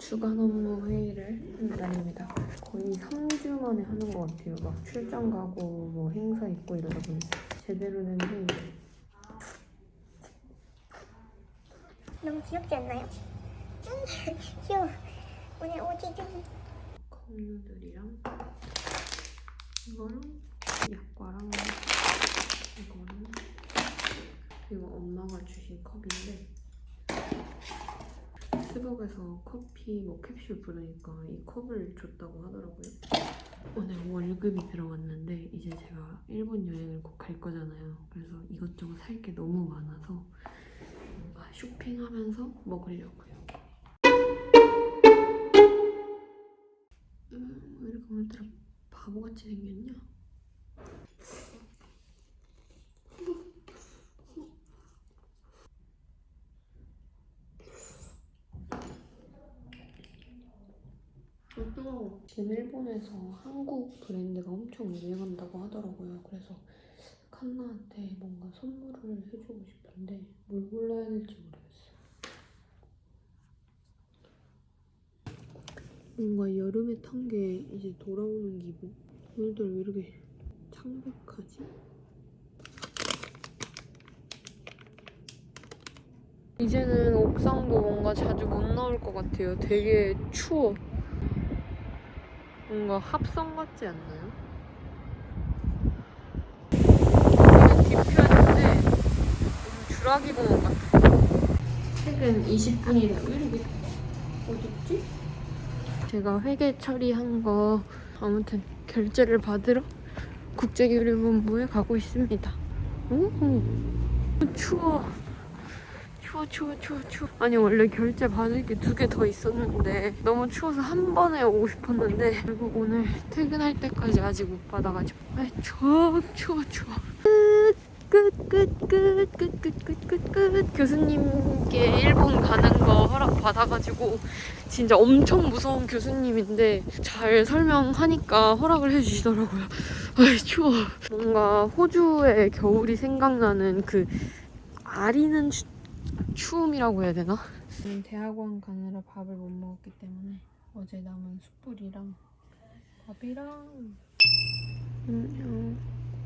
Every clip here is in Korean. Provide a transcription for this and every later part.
주간 업무 회의를 하는 날입니다. 거의 3주 만에 하는 것 같아요. 막 출장 가고 뭐 행사 있고 이러다 보니 제대로 된 회의. 너무 귀엽지 않나요? 음, 귀여워. 오늘 옷이 좀 컵누들이랑 이거랑 약과랑 이거랑 이거 엄마가 주신 컵인데 스벅에서 커피 뭐 캡슐 부르니까 이 컵을 줬다고 하더라고요. 오늘 월급이 들어왔는데 이제 제가 일본 여행을 꼭갈 거잖아요. 그래서 이것저것 살 게 너무 많아서 뭔가 쇼핑하면서 먹으려고요. 음, 왜 이렇게 오늘따라 바보같이 생겼냐? 또 지금 일본에서 한국 브랜드가 엄청 유행한다고 하더라고요. 그래서 칸나한테 뭔가 선물을 해주고 싶은데 뭘 골라야 될지 모르겠어요. 뭔가 여름에 탄 게 이제 돌아오는 기분. 오늘도 왜 이렇게 창백하지? 이제는 옥상도 뭔가 자주 못 나올 것 같아요. 되게 추워. 뭔가 합성 같지 않나요? 뒤편인데 주라기 공원 같아. 퇴근 20분이래. 왜 이렇게 어둡지? 제가 회계 처리한 거 아무튼 결제를 받으러 국제교류본부에 가고 있습니다. 오, 추워. 추워 추워 추워 추워. 아니 원래 결제 받을 게 두 개 더 있었는데 너무 추워서 한 번에 오고 싶었는데 결국 오늘 퇴근할 때까지 아직 못 받아가지고. 아 추워 추워 추워. 끝끝끝끝끝끝끝끝 교수님께 일본 가는 거 허락 받아가지고 진짜 엄청 무서운 교수님인데 잘 설명하니까 허락을 해주시더라고요. 아 추워. 뭔가 호주의 겨울이 생각나는 그 아리는 추, 추움이라고 해야 되나? 저는 대학원 가느라 밥을 못 먹었기 때문에 어제 남은 숯불이랑 밥이랑 음,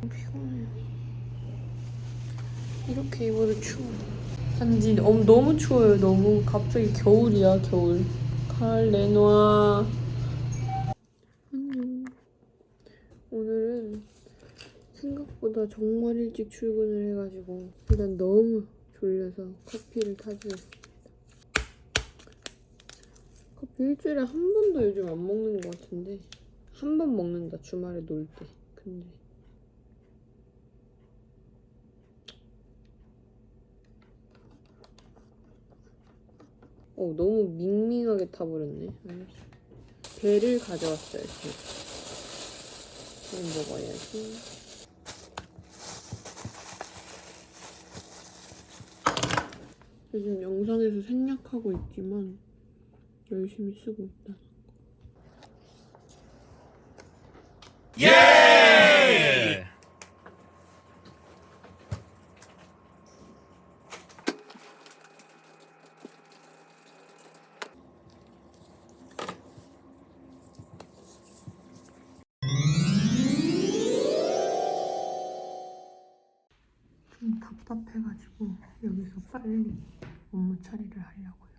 음, 피곤해요. 이렇게 입어도 추워. 단지 너무, 너무 추워요. 너무 갑자기 겨울이야 겨울. 칼 내놔. 안녕. 오늘은 생각보다 정말 일찍 출근을 해가지고 일단 너무 졸려서 커피를 타주었습니다. 커피 일주일에 한 번도 요즘 안 먹는 것 같은데 한 번 먹는다 주말에 놀 때. 근데 어 너무 밍밍하게 타버렸네. 배를 가져왔어요 지금. 이거 먹어야지. 요즘 영상에서 생략하고 있지만 열심히 쓰고 있다. 좀 답답해가지고 여기서 빨리 업무 처리를 하려고요.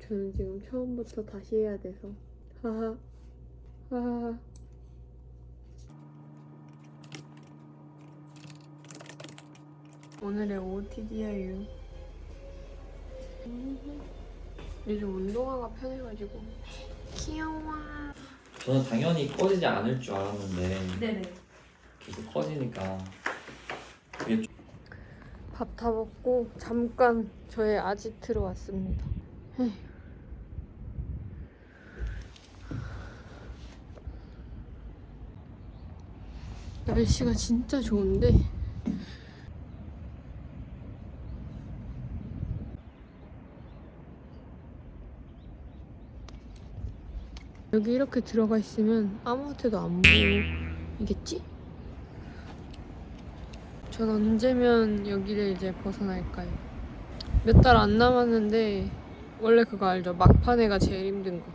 저는 지금 처음부터 다시 해야 돼서. 하하. 하하 오늘의 OOTDIU 요즘 운동화가 편해가지고. 귀여워. 저는 당연히 꺼지지 않을 줄 알았는데 네네. 계속 꺼지니까 밥 다 먹고 잠깐 저의 아지트로 왔습니다. 에휴. 날씨가 진짜 좋은데 여기 이렇게 들어가 있으면 아무한테도 안 보이겠지? 전 언제면 여기를 이제 벗어날까요? 몇 달 안 남았는데 원래 그거 알죠? 막판에가 제일 힘든 거.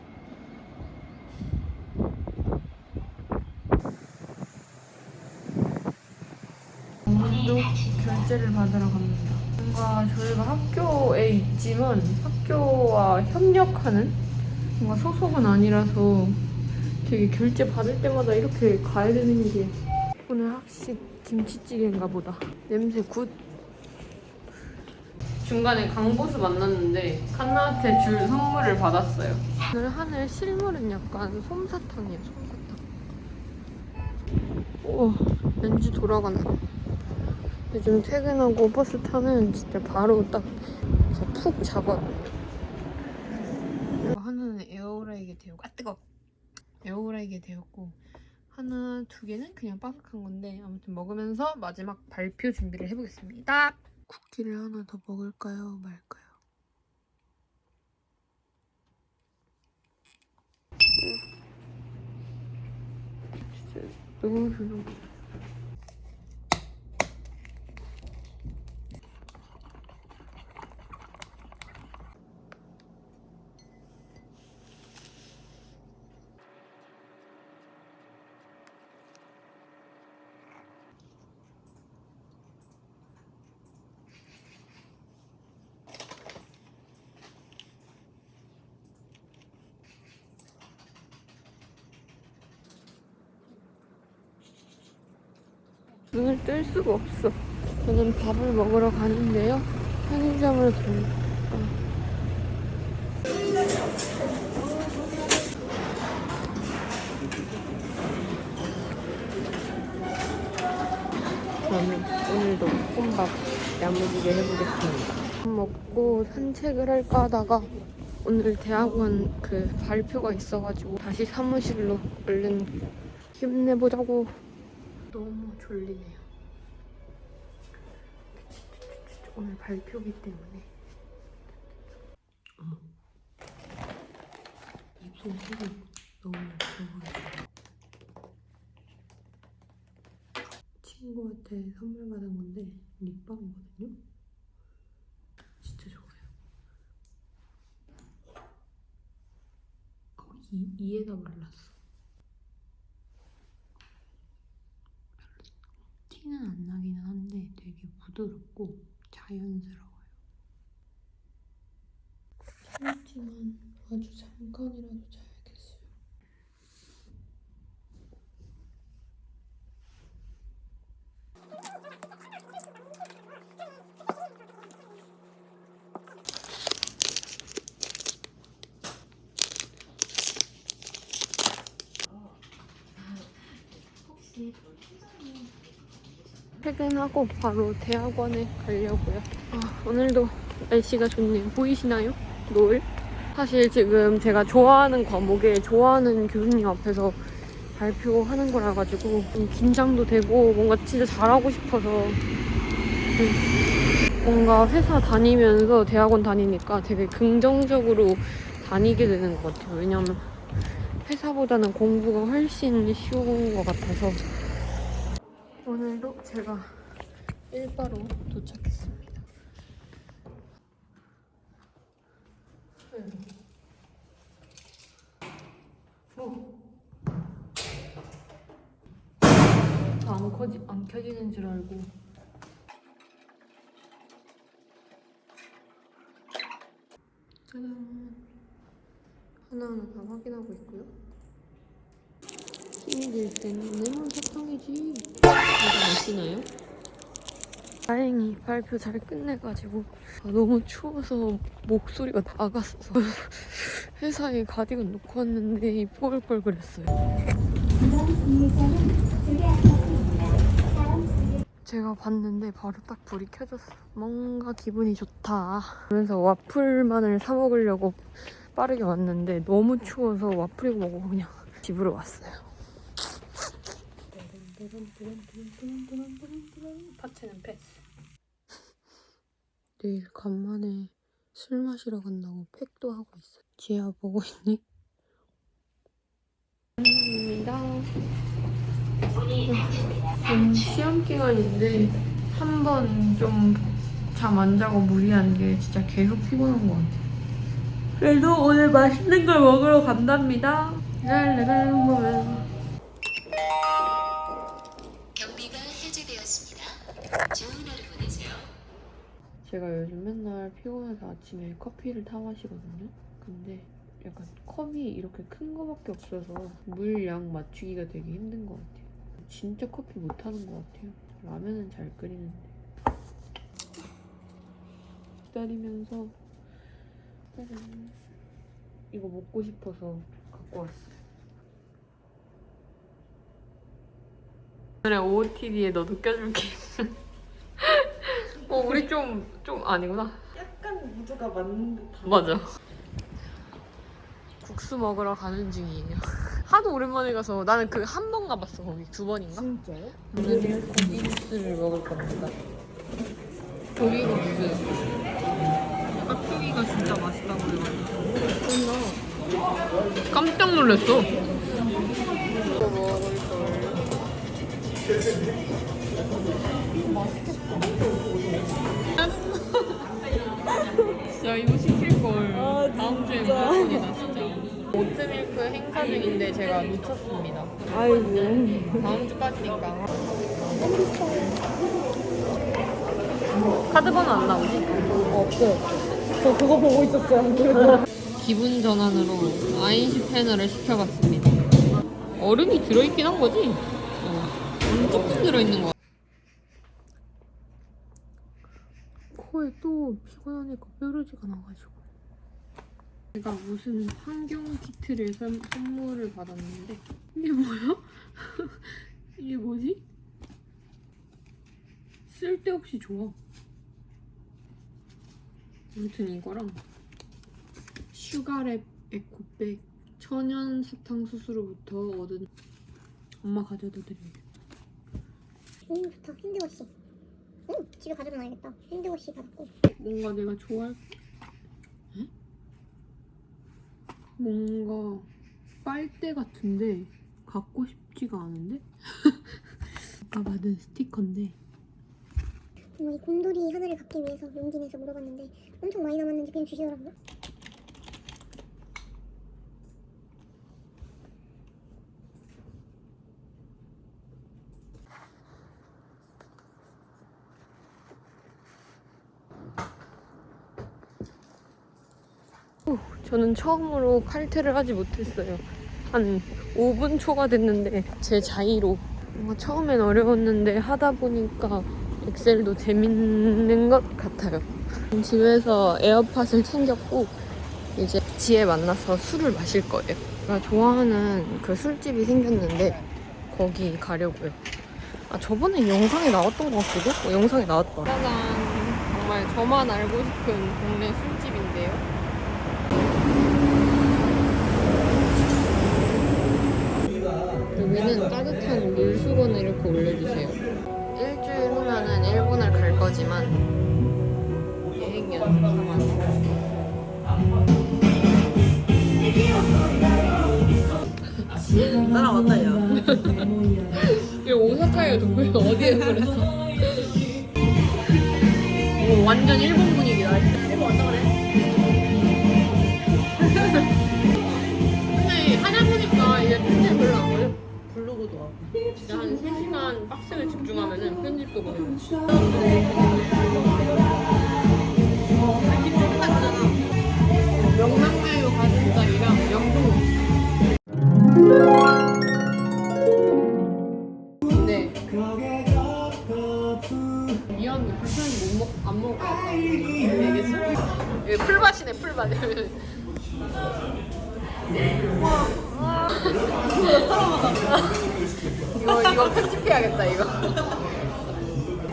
오늘도 결제를 받으러 갑니다. 뭔가 저희가 학교에 있지만 학교와 협력하는 뭔가 소속은 아니라서 되게 결제 받을 때마다 이렇게 가야 되는 게 오늘 학식 김치찌개인가 보다. 냄새 굿. 중간에 강보수 만났는데 칸나한테 줄 선물을 받았어요. 오늘 하늘 실물은 약간 솜사탕이에요, 솜사탕. 오, 왠지 돌아가나. 요즘 퇴근하고 버스 타면 진짜 바로 딱푹 잡아요. 하나는 에어라이게 데우고, 아 뜨거! 에어라이게 데웠고, 하나, 두 개는 그냥 바삭한 건데, 아무튼 먹으면서 마지막 발표 준비를 해보겠습니다. 쿠키를 하나 더 먹을까요, 말까요? 진짜 너무 별로. 눈을 뜰 수가 없어. 저는 밥을 먹으러 가는데요. 편의점을 갑니다. 저는 오늘도 볶음밥 야무지게 해보겠습니다. 밥 먹고 산책을 할까 하다가 오늘 대학원 그 발표가 있어가지고 다시 사무실로 얼른 힘내보자고 너무 졸리네요. 오늘 발표기 때문에. 어머. 입술 색이 너무 좋아요. 친구한테 선물 받은 건데 립밤이거든요. 진짜 좋아요. 어, 이, 이에다 발랐어. 티는 안 나기는 한데 되게 부드럽고 자연스러워요. 짧지만 아주 잠깐이라도 자 퇴근하고 바로 대학원에 가려고요. 아, 오늘도 날씨가 좋네요. 보이시나요? 노을? 사실 지금 제가 좋아하는 과목에 좋아하는 교수님 앞에서 발표하는 거라 가지고 좀 긴장도 되고 뭔가 진짜 잘하고 싶어서 음, 뭔가 회사 다니면서 대학원 다니니까 되게 긍정적으로 다니게 되는 것 같아요. 왜냐면 회사보다는 공부가 훨씬 쉬운 것 같아서 오늘도 제가 일바로 도착했습니다. 어. 안, 커지, 안 켜지는 줄 알고 짜잔 하나하나 다 확인하고 있고요 들 때는 레몬 사탕이지. 아시나요? 다행히 발표 잘 끝내가지고 아, 너무 추워서 목소리가 나갔어 회사에 가디건 놓고 왔는데 이 뽀글뽀글거렸어요. 제가 봤는데 바로 딱 불이 켜졌어. 뭔가 기분이 좋다. 그러면서 와플만을 사 먹으려고 빠르게 왔는데 너무 추워서 와플이고 뭐고 그냥 집으로 왔어요 파채는 패스 내일 간만에 술 마시러 간다고 팩도 하고 있어 지아 보고 있니? 입니다 음, 시험 기간인데 한 번 좀 잠 안 자고 무리한 게 진짜 계속 피곤한 것 같아요 그래도 오늘 맛있는 걸 먹으러 간답니다. 랄랄랄랄. 경 좋은 하루 보내세요. 제가 요즘 맨날 피곤해서 아침에 커피를 타 마시거든요. 근데 약간 컵이 이렇게 큰 거밖에 없어서 물량 맞추기가 되게 힘든 것 같아요. 진짜 커피 못 하는 것 같아요. 라면은 잘 끓이는데. 기다리면서 짜잔. 이거 먹고 싶어서 갖고 왔어 오늘의 OOTD에 너도 껴줄게. 어, 우리 좀, 좀 아니구나. 약간 무드가 맞는 듯한 맞아. 국수 먹으러 가는 중이에요. 하도 오랜만에 가서 나는 그 한 번 가봤어 거기 두 번인가? 진짜요? 오늘은 고기 국수를 먹을 겁니다. 고기 국수. 깍두기가 진짜 맛있다고 그래가지고. 깜짝 놀랐어. 진짜 이거 시킬 걸. 다음 주에 무조건이다 진짜. 오트밀크 행사 중인데 제가 놓쳤습니다. 아이고 다음 주까지니까. 카드 번호 안 나오지? 없어요 저 그거 보고 있었어요 안 그래도 기분 전환으로 아인슈페너를 시켜봤습니다. 얼음이 들어있긴 한 거지? 조금 들어있는 거. 코에 또 피곤하니까 뾰루지가 나가지고. 제가 무슨 환경 키트를 선, 선물을 받았는데 이게 뭐야? 이게 뭐지? 쓸데없이 좋아. 아무튼 이거랑 슈가랩 에코백 천연 사탕수수로부터 얻은 엄마 가져다 드려요. 음 좋다 핸드워시. 응 집에 가져다 놔야겠다. 핸드워시 받았고. 뭔가 내가 좋아할 에? 뭔가 빨대 같은데 갖고 싶지가 않은데? 아까 받은 스티커인데. 정말 이 곰돌이 하나를 갖기 위해서 용기 내서 물어봤는데 엄청 많이 남았는지 그냥 주시더라고요 저는 처음으로 칼퇴를 하지 못했어요. 한 5분 초가 됐는데 제 자의로 뭔가 처음엔 어려웠는데 하다 보니까 엑셀도 재밌는 것 같아요. 집에서 에어팟을 챙겼고 이제 지에 만나서 술을 마실 거예요. 제가 좋아하는 그 술집이 생겼는데 거기 가려고요. 아 저번에 영상에 나왔던 것 같기도? 어, 영상에 나왔다. 짜잔 정말 저만 알고 싶은 동네 술집인데요. 여기는 따뜻한 물 수건을 이렇게 올려주세요. 일주일 후면은 일본을 갈 거지만 여행 연습 삼아서 따라왔다 야 이거 오사카에 도쿄에서 어디에 그랬어? 오, 완전. 일본 블로그도 하고 진짜 한 3시간 빡세게 집중하면은 편집도 걸려. 명랑매유 가슴살이랑 영도. 근데 미안해 불편히 못 먹, 안 먹을 것 같다. 이게 술. 이게 풀밭이네 풀밭. 이거 이거 편집해야겠다 이거.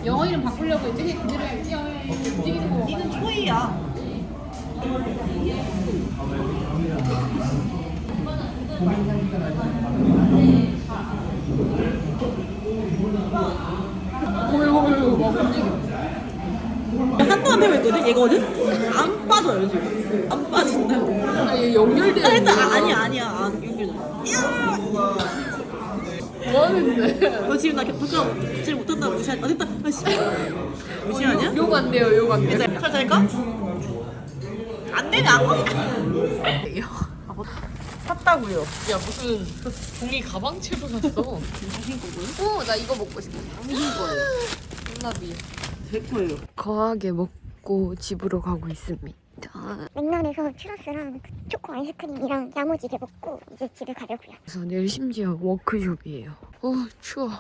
영어 이름 바꾸려고 이제 그대로 해야지. 움직이는 거. 니는 초이야 어이구 어이구 막 움직여. 한동안 배고 있거든 얘거든 안 빠져요 지금 안 빠진다고 아, 이게 연결되는 아, 일단 아. 아니야 아니야 안 여기 뭐 하는데? 너 지금 나 격투가 제일 못한다 무시하지 아 됐다 아씨 무시하냐? 욕 안 돼요 욕 안 돼요. 일단 칼 잘까? 안 되냐? 샀다고요. 야 무슨 종이 가방채로 샀어. 어, 나 이거 먹고 싶어. 이거예요. 혼나비. 제 거예요. 거하게 먹고 집으로 가고 있습니다. 맥날에서 추러스랑 그 초코 아이스크림이랑 야무지게 먹고 이제 집에 가려고요. 그래서 내일 심지어 워크숍이에요. 어 추워.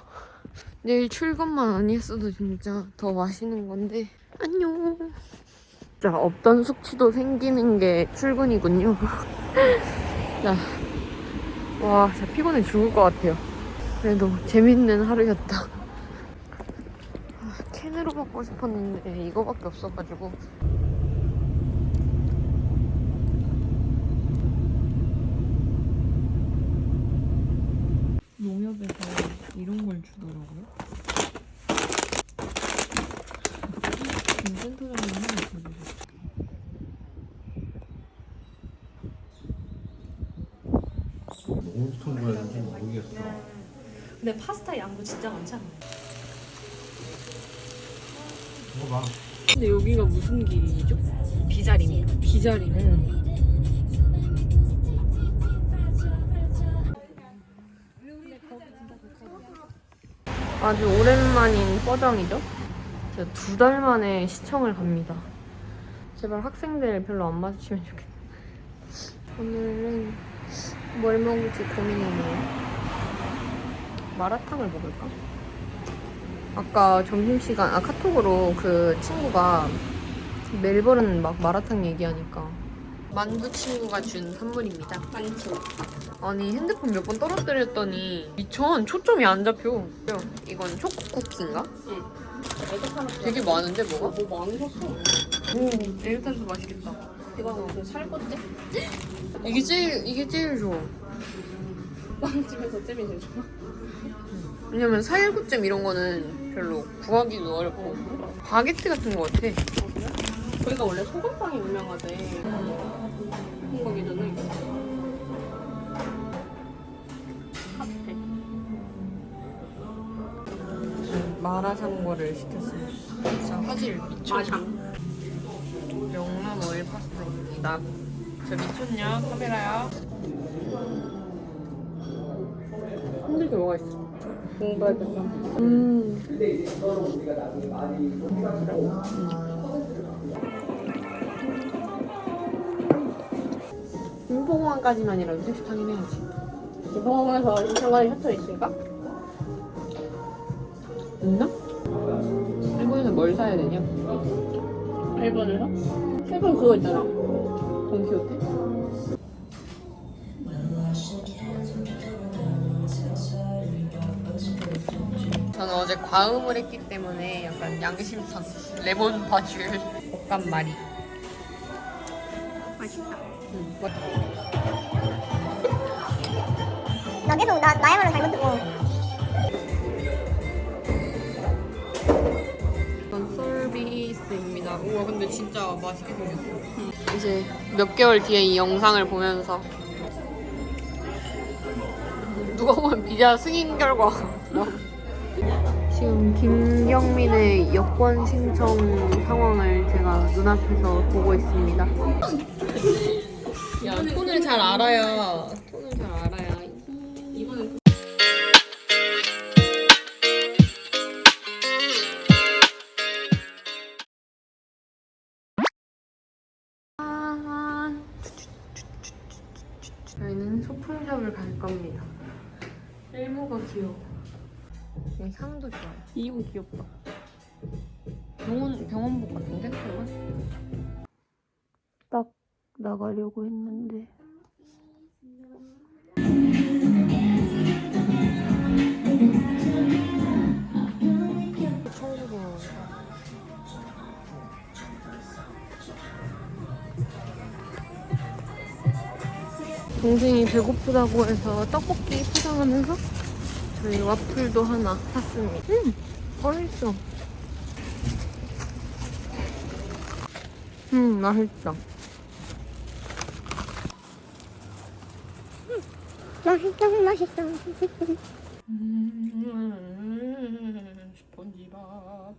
내일 출근만 안 했어도 진짜 더 맛있는 건데 안녕. 자 없던 숙취도 생기는 게 출근이군요. 자, 와 진짜 피곤해 죽을 것 같아요. 그래도 재밌는 하루였다. 아, 캔으로 먹고 싶었는데 이거밖에 없어가지고 농협에서 이런 걸 주더라고요. 센터장님 하나 줘주세요. 엄청 보였는지 모르겠어. 근데 파스타 양도 진짜 많지 않아요? 이거 봐. 근데 여기가 무슨 길이죠? 비자림이에요. 기자림. 아주 오랜만인 허정이죠? 제가 두 달 만에 시청을 갑니다. 제발 학생들 별로 안 마주치면 좋겠다. 오늘은 뭘 먹을지 고민이네요. 마라탕을 먹을까? 아까 점심시간, 아, 카톡으로 그 친구가 멜버른 막 마라탕 얘기하니까 만두 친구가 준 선물입니다. 만두. 아니 핸드폰 몇 번 떨어뜨렸더니 미천 초점이 안 잡혀. 이건 초코 쿠키인가? 응. 되게 많은데 뭐가? 뭐 많이 샀어. 오, 에르탄도 맛있겠다. 이거는 그 살것째? 이게 제일 이게 제일 좋아. 빵집에서 잼이 제일 좋아. 왜냐면 살구잼 이런 거는 별로 구하기도 어렵고 바게트 같은 거 같아. 거기가 원래 소금빵이 유명하대. 거기 전에 카페. 마라샹궈를 시켰습니다. 진짜 화질. 마샹. 명란 오일 파스타입니다. 저 미쳤냐? 카메라야. 힘들게 뭐가 있어? 공부해야겠다. 음. 김포공항까지만이라도 택시 타긴 해야지. 공항에서 인천까지 셔틀 있을까? 있나? 일본에서 뭘 사야 되냐? 일본에서? 일본 그거 있잖아. 돈키호테? 저는 어제 과음을 했기 때문에 약간 양심상 레몬 바줄 볶음말이 맛있다. 응, 맞나 계속 나 나야말로 잘못 듣고 이건 서비스입니다. 우와 근데 진짜 맛있게 생겼어. 이제 몇 개월 뒤에 이 영상을 보면서 누가 보면 비자 승인 결과 지금 김경민의 여권 신청 상황을 제가 눈앞에서 보고 있습니다. 야 톤을 잘 알아야 이옷 귀엽다. 병원 병원복 같은데? 저거? 딱 나가려고 했는데. 동생이 배고프다고 해서 떡볶이 포장하면서 저희 와플도 하나 샀습니다. 음, 맛있어. 음, 맛있다. 맛있어 맛있어 음, 스폰지밥.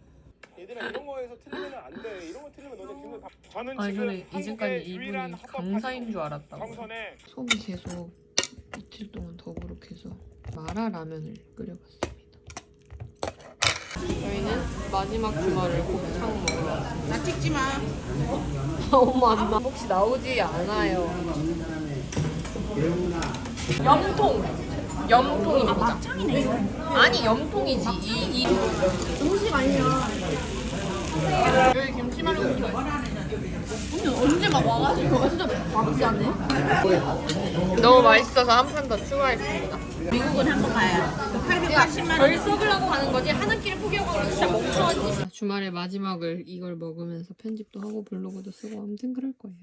얘들아 이런 거에서 틀리면 안 돼. 이런 거 틀리면 너네 기분 다. 저는 아니 지금 이제까지 한국의 유일한 이분이 합법 강사인 줄 알았다고. 정선의 속이 계속 이틀 동안 더부룩해서 마라 라면을 끓여봤습니다. 저희는 마지막 주말을 곱창 먹으러 왔습니다. 나 찍지 마. 엄마 엄마 혹시 나오지 않아요. 염통. 염통입니다. 막창이네 이거. 아니 염통이지. 이, 이. 음식 아니야. 여기 김치말국수 맛있어. 언니 언제 막 와가지고 완전 밥지 않네. 너무 맛있어서 한 판 더 추가했습니다. 미국은 한번 가야. 880만 원. 절 썩으려고 가는 거지 하는 끼를 포기하고 그러면 진짜 멍청하지. 주말의 마지막을 이걸 먹으면서 편집도 하고 블로그도 쓰고 아무튼 그럴 거예요.